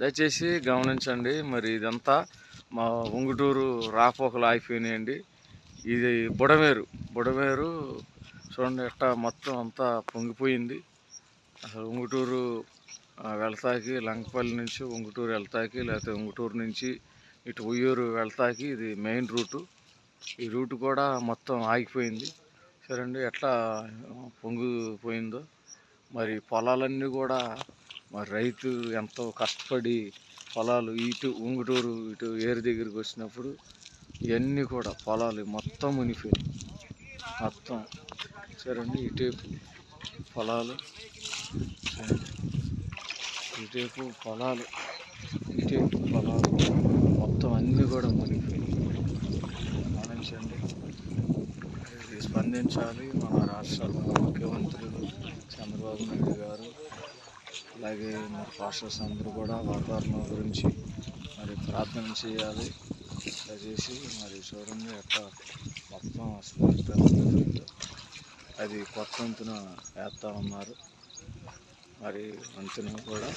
దయచేసి గమనించండి. మరి ఇదంతా మా ఉంగుటూరు రాపోకలు ఆగిపోయినాయండి. ఇది బుడమేరు. బుడమేరు చూడండి ఎట్టా మొత్తం అంతా పొంగిపోయింది. అసలు ఉంగుటూరు వెళ్తాకి లంకపల్లి నుంచి ఉంగుటూరు వెళ్తాకి లేకపోతే ఉంగుటూరు నుంచి ఇటు ఉయ్యూరు వెళ్తాకి ఇది మెయిన్ రూటు. ఈ రూట్ కూడా మొత్తం ఆగిపోయింది. సరేండి ఎట్లా పొంగిపోయిందో. మరి పొలాలన్నీ కూడా మరి రైతు ఎంతో కష్టపడి పొలాలు ఇటు ఉంగుటూరు ఇటు ఏరు దగ్గరికి వచ్చినప్పుడు ఇవన్నీ కూడా పొలాలు మొత్తం మునిపోయి మొత్తం. చూడండి ఇటేపు పొలాలు. చూడండి. ఇటేపు పొలాలు. ఇటేపు పొలాలు. మొత్తం అన్నీ కూడా మునిపోయి గమనించండి. స్పందించాలి మన రాష్ట్ర ముఖ్యమంత్రులు చంద్రబాబు నాయుడు గారు. అలాగే మరి పాస్టర్స్ అందరూ కూడా వాతావరణం గురించి మరి ప్రార్థన చేయాలి. దయచేసి మరి చూడండి అట్లా మొత్తం అసలు అది కొత్త వంతున వేస్తూ ఉన్నారు. మరి వంతున కూడా